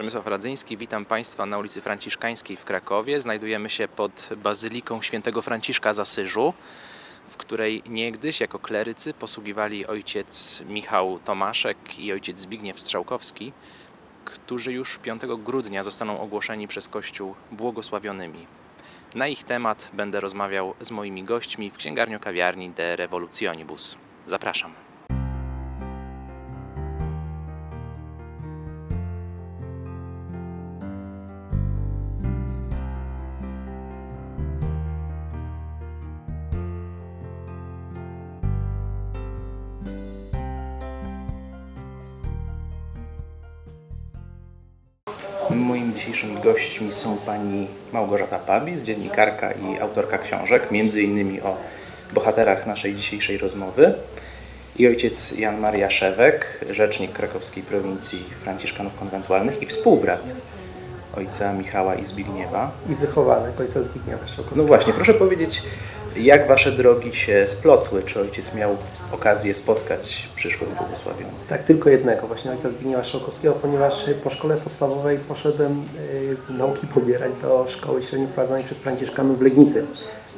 Przemysław Radzyński, witam Państwa na ulicy Franciszkańskiej w Krakowie. Znajdujemy się pod Bazyliką Świętego Franciszka z Asyżu, w której niegdyś jako klerycy posługiwali ojciec Michał Tomaszek i ojciec Zbigniew Strzałkowski, którzy już 5 grudnia zostaną ogłoszeni przez Kościół błogosławionymi. Na ich temat będę rozmawiał z moimi gośćmi w księgarniu kawiarni De Revolutionibus. Zapraszam. Moimi dzisiejszymi gośćmi są pani Małgorzata Pabis, dziennikarka i autorka książek, między innymi o bohaterach naszej dzisiejszej rozmowy i ojciec Jan Maria Szewek, rzecznik krakowskiej prowincji Franciszkanów Konwentualnych i współbrat ojca Michała i Zbigniewa. i wychowanek ojca Zbigniewa Szałkowskiego. No właśnie, proszę powiedzieć, jak wasze drogi się splotły? Czy ojciec miał okazję spotkać przyszłych błogosławionych? Tak, tylko jednego, właśnie ojca Zbigniewa Szałkowskiego, ponieważ po szkole podstawowej poszedłem y, nauki pobierać do szkoły średniej prowadzonej przez Franciszkanów w Legnicy.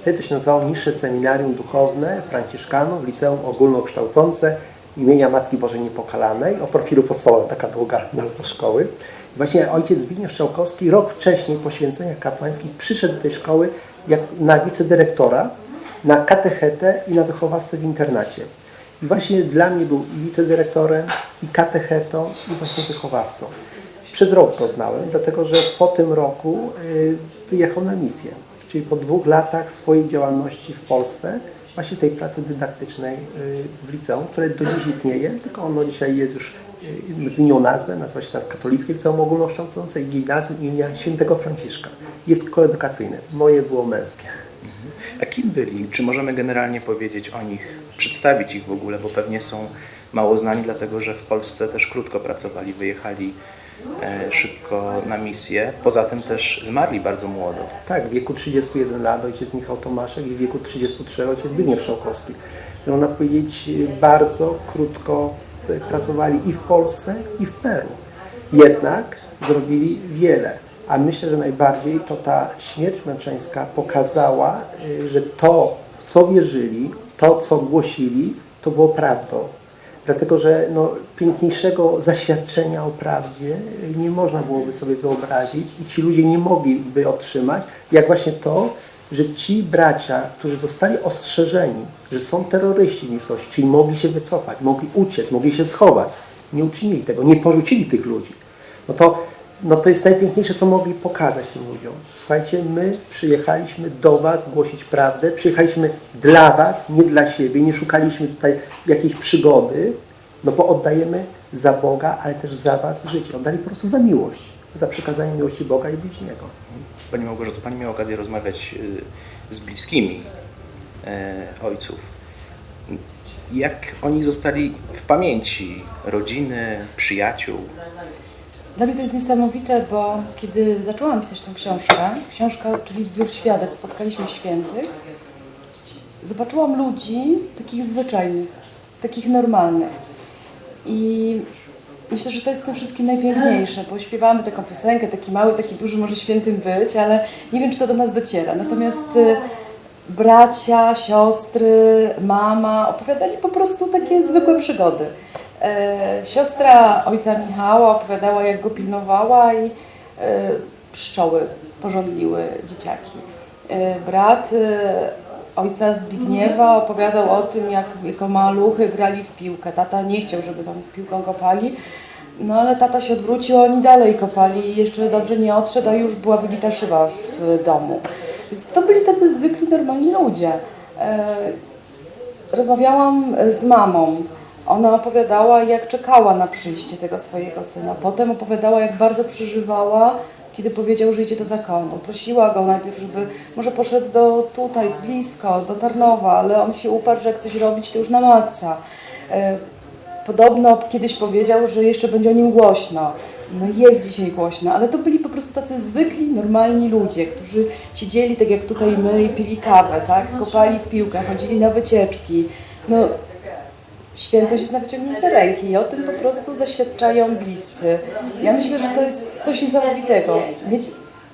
Wtedy to się nazywało Niższe Seminarium Duchowne Franciszkanów, Liceum Ogólnokształcące imienia Matki Bożej Niepokalanej o profilu podstawowym, taka długa nazwa szkoły. I właśnie ojciec Zbigniew Strzałkowski rok wcześniej po święceniach kapłańskich przyszedł do tej szkoły jak na wicedyrektora, na katechetę i na wychowawcę w internacie. I właśnie dla mnie był i wicedyrektorem, i katechetą, i właśnie wychowawcą. Przez rok go znałem, dlatego że po tym roku y, wyjechał na misję. Czyli po dwóch latach swojej działalności w Polsce, właśnie tej pracy dydaktycznej y, w liceum, które do dziś istnieje, tylko ono dzisiaj jest już, y, zmieniło nazwę, nazywa się teraz Katolickie Liceum Ogólnokształcące i Gimnazjum imienia Świętego Franciszka. Jest koedukacyjne. Moje było męskie. A kim byli? Czy możemy generalnie powiedzieć o nich, przedstawić ich w ogóle, bo pewnie są mało znani, dlatego że w Polsce też krótko pracowali, wyjechali szybko na misję. Poza tym też zmarli bardzo młodo. Tak, w wieku 31 lat ojciec Michał Tomaszek i w wieku 33 ojciec Zbigniew Szałkowski. Można powiedzieć, bardzo krótko y, pracowali i w Polsce, i w Peru. Jednak zrobili wiele. A myślę, że najbardziej to ta śmierć męczeńska pokazała, że to, w co wierzyli, to, co głosili, to było prawdą. Dlatego, że no, piękniejszego zaświadczenia o prawdzie nie można byłoby sobie wyobrazić i ci ludzie nie mogliby otrzymać, jak właśnie to, że ci bracia, którzy zostali ostrzeżeni, że są terroryści w miejscowości, czyli mogli się wycofać, mogli uciec, mogli się schować, nie uczynili tego, nie porzucili tych ludzi. No to, no to jest najpiękniejsze, co mogli pokazać tym ludziom. Słuchajcie, my przyjechaliśmy do Was głosić prawdę, przyjechaliśmy dla Was, nie dla siebie, nie szukaliśmy tutaj jakiejś przygody, no bo oddajemy za Boga, ale też za Was życie. Oddali po prostu za miłość, za przekazanie miłości Boga i bliźniego. Pani Małgorzato, Pani miała okazję rozmawiać y, z bliskimi e, ojców. Jak oni zostali w pamięci rodziny, przyjaciół? Dla mnie to jest niesamowite, bo kiedy zaczęłam pisać tę książkę, książka, czyli zbiór świadectw, spotkaliśmy świętych, zobaczyłam ludzi takich zwyczajnych, takich normalnych. I myślę, że to jest w tym wszystkim najpiękniejsze, bo śpiewamy taką piosenkę, taki mały, taki duży może świętym być, ale nie wiem, czy to do nas dociera. Natomiast y, bracia, siostry, mama opowiadali po prostu takie zwykłe przygody. E, siostra ojca Michała opowiadała, jak go pilnowała i e, pszczoły porządliły dzieciaki. E, brat ojca Zbigniewa opowiadał o tym, jak jako maluchy grali w piłkę. Tata nie chciał, żeby tą piłką kopali, no ale tata się odwrócił, oni dalej kopali i jeszcze dobrze nie odszedł, a już była wybita szyba w domu. Więc to byli tacy zwykli, normalni ludzie. Rozmawiałam z mamą. Ona opowiadała, jak czekała na przyjście tego swojego syna. Potem opowiadała, jak bardzo przeżywała, kiedy powiedział, że idzie do zakonu. Prosiła go najpierw, żeby może poszedł do tutaj, blisko, do Tarnowa, ale on się uparł, że jak coś robić, to już na maksa. E, Podobno kiedyś powiedział, że jeszcze będzie o nim głośno. No jest dzisiaj głośno, ale to byli po prostu tacy zwykli, normalni ludzie, którzy siedzieli tak jak tutaj my i pili kawę, tak? Kopali w piłkę, chodzili na wycieczki. No, świętość jest na wyciągnięcie ręki i o tym po prostu zaświadczają bliscy. Ja myślę, że to jest coś niesamowitego. Mieć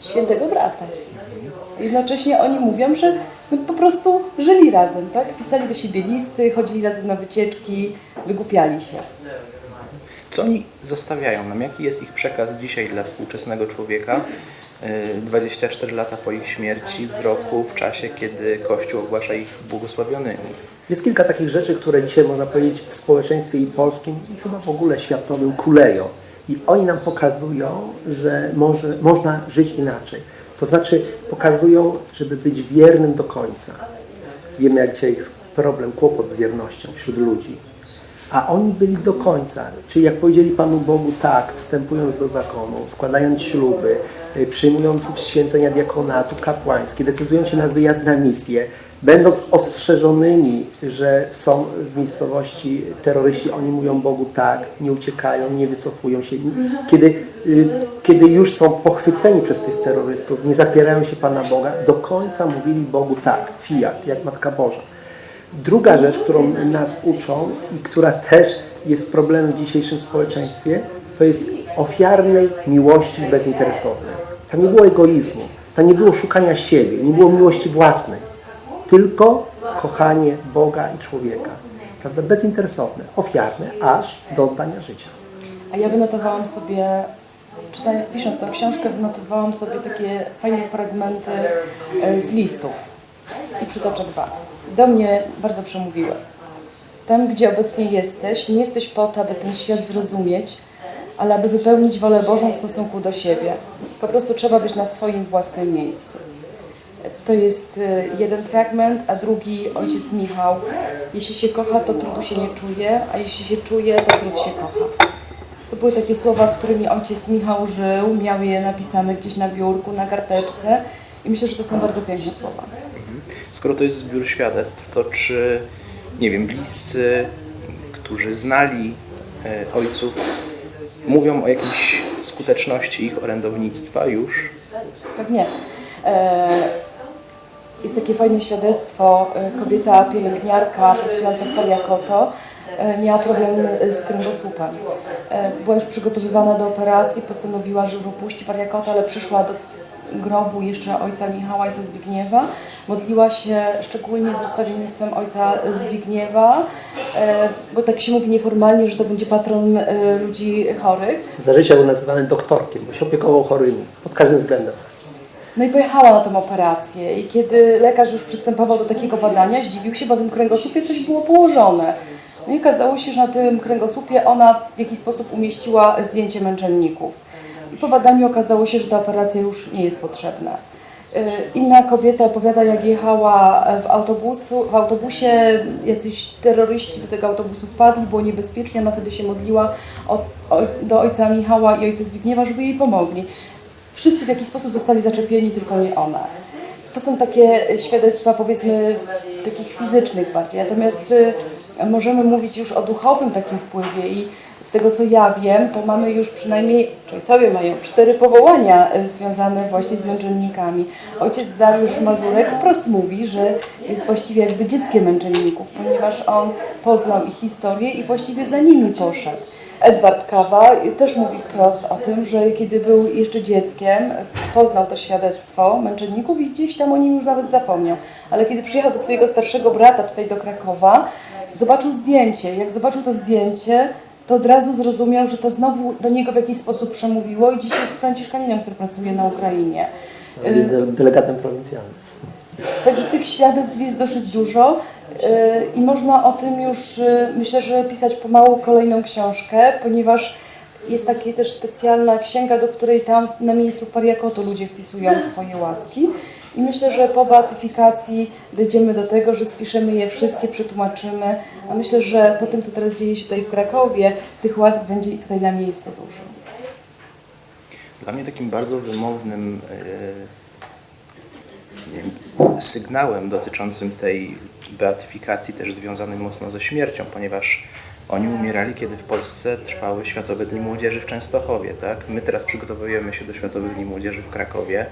świętego brata. Jednocześnie oni mówią, że no po prostu żyli razem, tak? Pisali do siebie listy, chodzili razem na wycieczki, wygłupiali się. Co oni zostawiają nam? Jaki jest ich przekaz dzisiaj dla współczesnego człowieka? Yy, 24 lata po ich śmierci, w roku, w czasie, kiedy Kościół ogłasza ich błogosławionymi. Jest kilka takich rzeczy, które dzisiaj można powiedzieć w społeczeństwie i polskim i chyba w ogóle światowym kuleją. I oni nam pokazują, że może, można żyć inaczej. To znaczy pokazują, żeby być wiernym do końca. Wiemy, jak dzisiaj jest problem, kłopot z wiernością wśród ludzi. A oni byli do końca. Czyli jak powiedzieli Panu Bogu tak, wstępując do zakonu, składając śluby, y, przyjmując święcenia diakonatu, kapłańskie, decydując się na wyjazd na misję, będąc ostrzeżonymi, że są w miejscowości terroryści, oni mówią Bogu tak, nie uciekają, nie wycofują się. Kiedy, y, kiedy już są pochwyceni przez tych terrorystów, nie zapierają się Pana Boga, do końca mówili Bogu tak, fiat, jak Matka Boża. Druga rzecz, którą nas uczą i która też jest problemem w dzisiejszym społeczeństwie, to jest ofiarnej miłości bezinteresownej. Tam nie było egoizmu, tam nie było szukania siebie, nie było miłości własnej, tylko kochanie Boga i człowieka. Prawda? Bezinteresowne, ofiarne, aż do oddania życia. A ja wynotowałam sobie, czytając, pisząc tę książkę, wynotowałam sobie takie fajne fragmenty e, z listów. I przytoczę dwa. Do mnie bardzo przemówiły. Tam, gdzie obecnie jesteś, nie jesteś po to, aby ten świat zrozumieć, ale aby wypełnić wolę Bożą w stosunku do siebie. Po prostu trzeba być na swoim własnym miejscu. To jest e, jeden fragment, a drugi ojciec Michał. Jeśli się kocha, to trudu się nie czuje, a jeśli się czuje, to trud się kocha. To były takie słowa, którymi ojciec Michał żył, miał je napisane gdzieś na biurku, na karteczce i myślę, że to są bardzo piękne słowa. Skoro to jest zbiór świadectw, to czy, nie wiem, bliscy, którzy znali e, ojców, mówią o jakiejś skuteczności ich orędownictwa już? Pewnie. E, Jest takie fajne świadectwo. E, Kobieta pielęgniarka pracująca w Pariakoto e, miała problem z kręgosłupem. Była już przygotowywana do operacji, postanowiła, że już opuści Pariakoto, ale przyszła do grobu jeszcze ojca Michała, ojca Zbigniewa. Modliła się szczególnie z ustawiennictwem ojca Zbigniewa, bo tak się mówi nieformalnie, że to będzie patron ludzi chorych. Za życia był nazywany doktorkiem, bo się opiekował chorymi pod każdym względem. No i pojechała na tą operację i kiedy lekarz już przystępował do takiego badania, zdziwił się, bo na tym kręgosłupie coś było położone. No i okazało się, że na tym kręgosłupie ona w jakiś sposób umieściła zdjęcie męczenników. I po badaniu okazało się, że ta operacja już nie jest potrzebna. Y, Inna kobieta opowiada, jak jechała w, autobusu, w autobusie, jacyś terroryści do tego autobusu wpadli, było niebezpiecznie, ona wtedy się modliła o, o, do ojca Michała i ojca Zbigniewa, żeby jej pomogli. Wszyscy w jakiś sposób zostali zaczepieni, tylko nie ona. To są takie świadectwa, powiedzmy, takich fizycznych bardziej. Natomiast y, możemy mówić już o duchowym takim wpływie i z tego co ja wiem, to mamy już przynajmniej, czyli sobie mają cztery powołania y, związane właśnie z męczennikami. Ojciec Dariusz Mazurek wprost mówi, że jest właściwie jakby dzieckiem męczenników, ponieważ on poznał ich historię i właściwie za nimi poszedł. Edward Kawa też mówi wprost o tym, że kiedy był jeszcze dzieckiem, poznał to świadectwo męczenników i gdzieś tam o nim już nawet zapomniał. Ale kiedy przyjechał do swojego starszego brata tutaj do Krakowa, zobaczył zdjęcie. Jak zobaczył to zdjęcie, to od razu zrozumiał, że to znowu do niego w jakiś sposób przemówiło i dzisiaj jest franciszkaninem, który pracuje na Ukrainie. Jest de- delegatem prowincjalnym. Także tych świadectw jest dosyć dużo yy, i można o tym już, yy, myślę, że pisać pomału kolejną książkę, ponieważ jest taka też specjalna księga, do której tam na miejscu w Pariakoto ludzie wpisują swoje łaski. I myślę, że po beatyfikacji dojdziemy do tego, że spiszemy je wszystkie, przetłumaczymy, a myślę, że po tym, co teraz dzieje się tutaj w Krakowie, tych łask będzie i tutaj na miejscu dużo. Dla mnie takim bardzo wymownym e, wiem, sygnałem dotyczącym tej beatyfikacji, też związanym mocno ze śmiercią, ponieważ oni umierali, kiedy w Polsce trwały Światowe Dni Młodzieży w Częstochowie. Tak? My teraz przygotowujemy się do Światowych Dni Młodzieży w Krakowie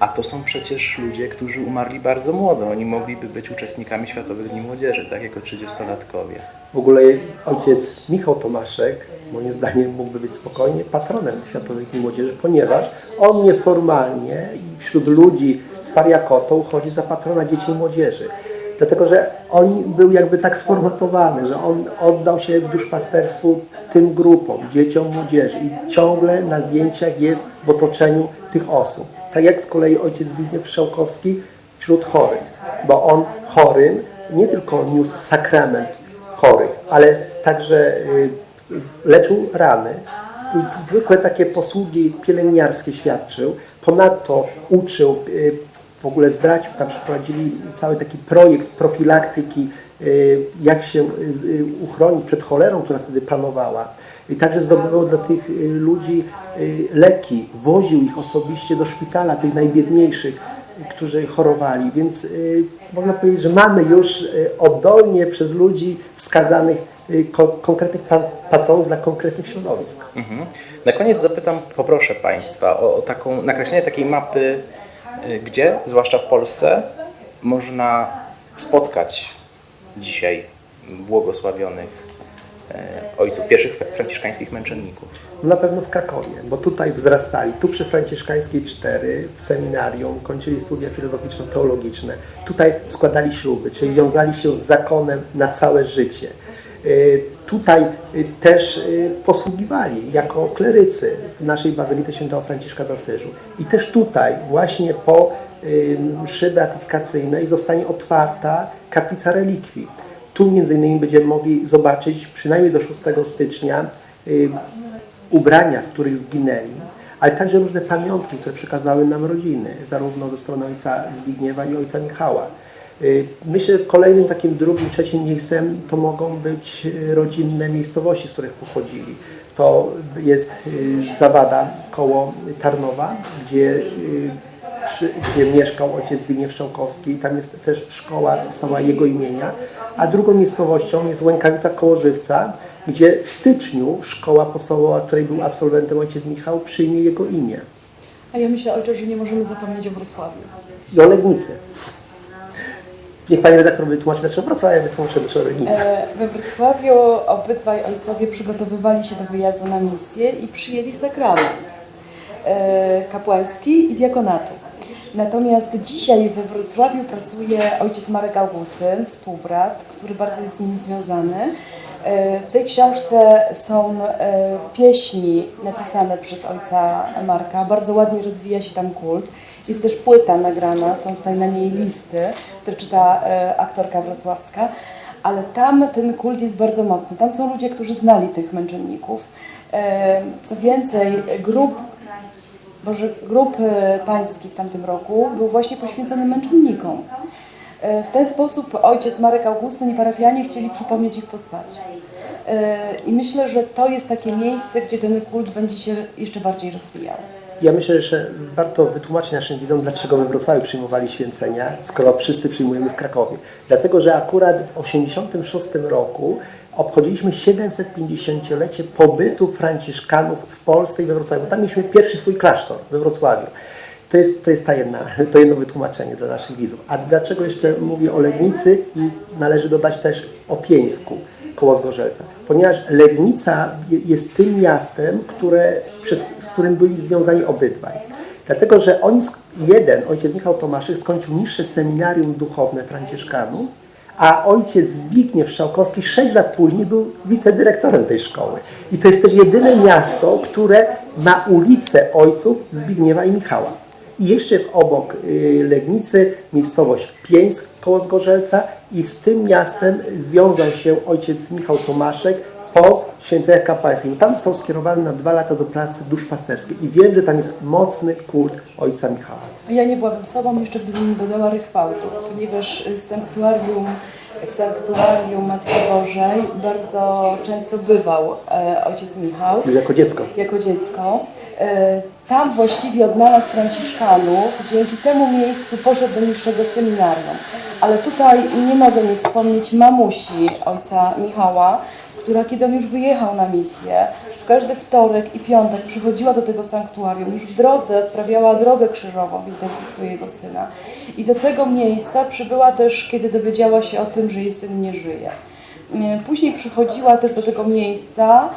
A to są przecież ludzie, którzy umarli bardzo młodo. Oni mogliby być uczestnikami Światowych Dni Młodzieży, tak jako 30-latkowie. W ogóle ojciec Michał Tomaszek, moim zdaniem, mógłby być spokojnie patronem Światowych Dni Młodzieży, ponieważ on nieformalnie i wśród ludzi w Pariakoto uchodzi za patrona dzieci i młodzieży. Dlatego, że on był jakby tak sformatowany, że on oddał się w duszpasterstwu tym grupom, dzieciom, młodzieży i ciągle na zdjęciach jest w otoczeniu tych osób. Tak jak z kolei ojciec Zbigniew Strzałkowski wśród chorych, bo on chorym nie tylko niósł sakrament chorych, ale także y, leczył rany, zwykłe takie posługi pielęgniarskie świadczył, ponadto uczył y, w ogóle z braćmi, tam przeprowadzili cały taki projekt profilaktyki, y, jak się uchronić przed cholerą, która wtedy panowała. I także zdobywał dla tych y, ludzi y, leki, woził ich osobiście do szpitala, tych najbiedniejszych, którzy chorowali. Więc y, można powiedzieć, że mamy już oddolnie przez ludzi wskazanych ko- konkretnych pa- patronów dla konkretnych środowisk. Mhm. Na koniec zapytam, poproszę Państwa o, taką nakreślenie takiej mapy, gdzie, zwłaszcza w Polsce, można spotkać dzisiaj błogosławionych ojców, pierwszych franciszkańskich męczenników. Na pewno w Krakowie, bo tutaj wzrastali, tu przy Franciszkańskiej 4, w seminarium, kończyli studia filozoficzno-teologiczne. Tutaj składali śluby, czyli wiązali się z zakonem na całe życie. Y, Tutaj y, też posługiwali jako klerycy w naszej Bazylice Świętego Franciszka z Asyżu. I też tutaj właśnie po mszy beatyfikacyjnej zostanie otwarta kaplica relikwii. Tu między innymi będziemy mogli zobaczyć przynajmniej do 6 stycznia y, ubrania, w których zginęli, ale także różne pamiątki, które przekazały nam rodziny, zarówno ze strony ojca Zbigniewa i ojca Michała. Y, Myślę, że kolejnym takim drugim, trzecim miejscem to mogą być y, rodzinne miejscowości, z których pochodzili. To jest Zawada koło Tarnowa, gdzie, przy, gdzie mieszkał ojciec Zbigniew Strzałkowski. Tam jest też szkoła powstała jego imienia. A drugą miejscowością jest Łękawica koło Żywca, gdzie w styczniu szkoła podstawowa, której był absolwentem ojciec Michał, przyjmie jego imię. A ja myślę, ojcze, że nie możemy zapomnieć o Wrocławiu. I o Legnicy. Niech pani redaktor wytłumaczy, dlaczego Wrocław, ja wytłumaczę, dlaczego Legnica. E, We Wrocławiu obydwaj ojcowie przygotowywali się do wyjazdu na misję i przyjęli sakrament e, kapłański i diakonatu. Natomiast dzisiaj we Wrocławiu pracuje ojciec Marek Augustyn, współbrat, który bardzo jest z nimi związany. E, W tej książce są e, pieśni napisane przez ojca Marka. Bardzo ładnie rozwija się tam kult. Jest też płyta nagrana, są tutaj na niej listy, które czyta e, aktorka wrocławska, ale tam ten kult jest bardzo mocny. Tam są ludzie, którzy znali tych męczenników. Co więcej, grup Boże, grup e, pański w tamtym roku był właśnie poświęcony męczennikom. E, W ten sposób ojciec Marek Augustyn i parafianie chcieli przypomnieć ich postać. E, I myślę, że to jest takie miejsce, gdzie ten kult będzie się jeszcze bardziej rozwijał. Ja myślę, że warto wytłumaczyć naszym widzom, dlaczego we Wrocławiu przyjmowali święcenia, skoro wszyscy przyjmujemy w Krakowie. Dlatego, że akurat w 1986 roku obchodziliśmy 750-lecie pobytu Franciszkanów w Polsce i we Wrocławiu. Tam mieliśmy pierwszy swój klasztor we Wrocławiu. To jest, to jest ta jedna, to jedno wytłumaczenie dla naszych widzów. A dlaczego jeszcze mówię o Legnicy i należy dodać też o Pieńsku koło Zgorzelca? Ponieważ Legnica je- jest tym miastem, które, przez, z którym byli związani obydwaj. Dlatego, że oni, jeden, ojciec Michał Tomaszek, skończył niższe seminarium duchowne Franciszkanów, a ojciec Zbigniew Strzałkowski 6 lat później był wicedyrektorem tej szkoły. I to jest też jedyne miasto, które ma ulicę ojców Zbigniewa i Michała. I jeszcze jest obok y, Legnicy miejscowość Pieńsk koło Zgorzelca i z tym miastem związał się ojciec Michał Tomaszek po święceniach kapłańskich. Tam został skierowany na dwa lata do pracy duszpasterskiej i wiem, że tam jest mocny kult ojca Michała. Ja nie byłabym sobą, jeszcze gdybym nie dodała rychwałtu, ponieważ w sanktuarium, w sanktuarium Matki Bożej bardzo często bywał e, ojciec Michał jako dziecko. jako dziecko. E, Tam właściwie odnalazł Franciszkanów, dzięki temu miejscu poszedł do niższego seminarium. Ale tutaj nie mogę nie wspomnieć mamusi ojca Michała, która kiedy on już wyjechał na misję, w każdy wtorek i piątek przychodziła do tego sanktuarium, już w drodze odprawiała drogę krzyżową w intencji swojego syna. I do tego miejsca przybyła też, kiedy dowiedziała się o tym, że jej syn nie żyje. E, Później przychodziła też do tego miejsca,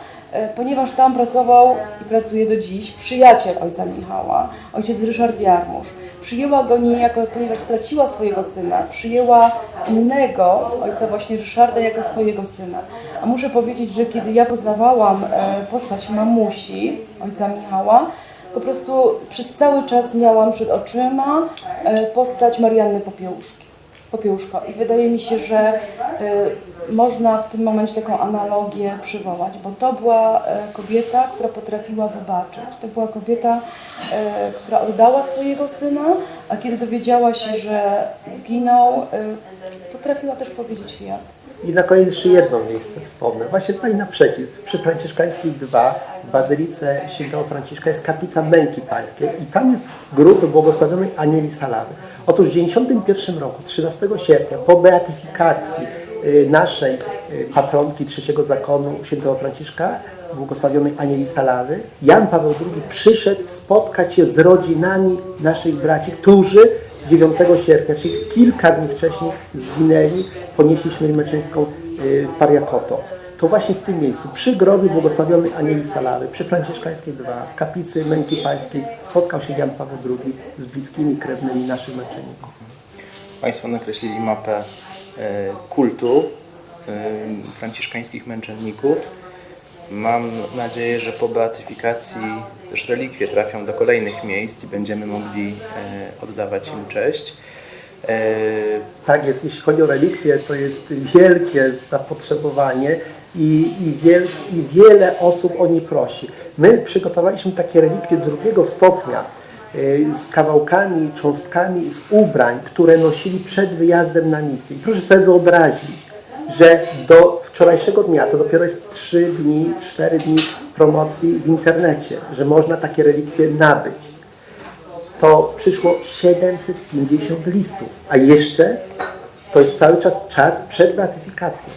ponieważ tam pracował i pracuje do dziś przyjaciel ojca Michała, ojciec Ryszard Jarmusz. Przyjęła go niejako, ponieważ straciła swojego syna, przyjęła innego ojca właśnie Ryszarda jako swojego syna. A muszę powiedzieć, że kiedy ja poznawałam e, postać mamusi ojca Michała, po prostu przez cały czas miałam przed oczyma e, postać Marianny Popiełuszki. Popiełuszko. I wydaje mi się, że y, można w tym momencie taką analogię przywołać, bo to była y, kobieta, która potrafiła wybaczyć. To była kobieta, y, która oddała swojego syna, a kiedy dowiedziała się, że zginął, y, potrafiła też powiedzieć fiat. I na koniec jeszcze jedno miejsce wspomnę. Właśnie tutaj naprzeciw, przy Franciszkańskiej 2, w Bazylice Świętego Franciszka jest kaplica Męki Pańskiej i tam jest grób błogosławionej Anieli Salawy. Otóż w 1991 roku, 13 sierpnia, po beatyfikacji y, naszej y, patronki trzeciego zakonu Świętego Franciszka, błogosławionej Anieli Salawy, Jan Paweł II przyszedł spotkać się z rodzinami naszych braci, którzy 9 sierpnia, czyli kilka dni wcześniej zginęli, ponieśli śmierć męczeńską y, w Pariakoto. To właśnie w tym miejscu, przy grobie błogosławionej Anieli Salawy, przy Franciszkańskiej 2, w kaplicy Męki Pańskiej spotkał się Jan Paweł II z bliskimi krewnymi naszych męczenników. Państwo nakreślili mapę e, kultu e, franciszkańskich męczenników. Mam nadzieję, że po beatyfikacji też relikwie trafią do kolejnych miejsc i będziemy mogli e, oddawać im cześć. Tak jest, jeśli chodzi o relikwie, to jest wielkie zapotrzebowanie i, i, wiel, i wiele osób o nie prosi. My przygotowaliśmy takie relikwie drugiego stopnia y, z kawałkami, cząstkami z ubrań, które nosili przed wyjazdem na misję. I proszę sobie wyobrazić, że do wczorajszego dnia, to dopiero jest 3 dni, 4 dni promocji w internecie, że można takie relikwie nabyć to przyszło 750 listów, a jeszcze to jest cały czas czas przed beatyfikacją.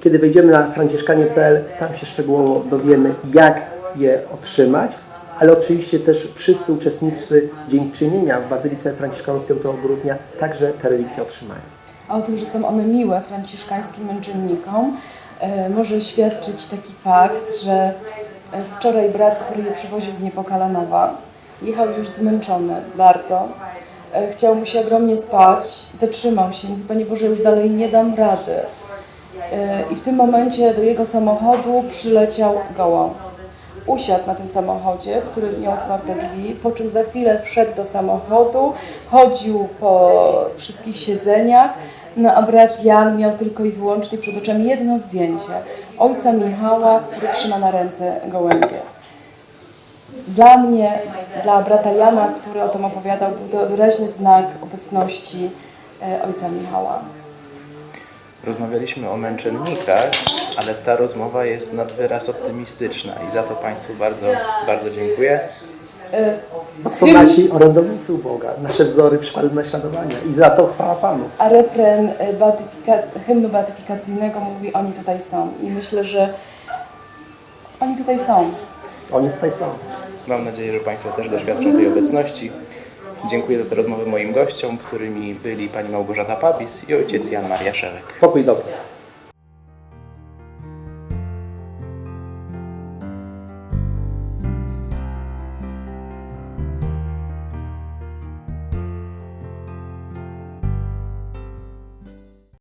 Kiedy wejdziemy na franciszkanie.pl, tam się szczegółowo dowiemy, jak je otrzymać, ale oczywiście też wszyscy uczestnicy dziękczynienia w Bazylice Franciszkanów 5 grudnia także te relikwie otrzymają. A o tym, że są one miłe franciszkańskim męczennikom, e, może świadczyć taki fakt, że e, wczoraj brat, który je przywoził z Niepokalanowa, jechał już zmęczony bardzo. E, Chciał mu się ogromnie spać, zatrzymał się, mówi, Panie Boże, już dalej nie dam rady. E, I w tym momencie do jego samochodu przyleciał gołąb. Usiadł na tym samochodzie, który miał otwarte drzwi, po czym za chwilę wszedł do samochodu, chodził po wszystkich siedzeniach, no a brat Jan miał tylko i wyłącznie przed oczami jedno zdjęcie ojca Michała, który trzyma na ręce gołębie. Dla mnie, dla brata Jana, który o tym opowiadał, był to wyraźny znak obecności e, ojca Michała. Rozmawialiśmy o męczennikach, ale ta rozmowa jest nad wyraz optymistyczna i za to Państwu bardzo, bardzo dziękuję. E, To są nasi orędownicy u Boga, nasze wzory, przykłady naśladowania i za to chwała Panu. A refren e, beatyfika- hymnu beatyfikacyjnego mówi oni tutaj są. I myślę, że oni tutaj są. Oni tutaj są. Mam nadzieję, że Państwo też doświadczą tej obecności. Dziękuję za tę rozmowę moim gościom, którymi byli pani Małgorzata Pabis i ojciec Jan Maria Szerek. Pokój dobry.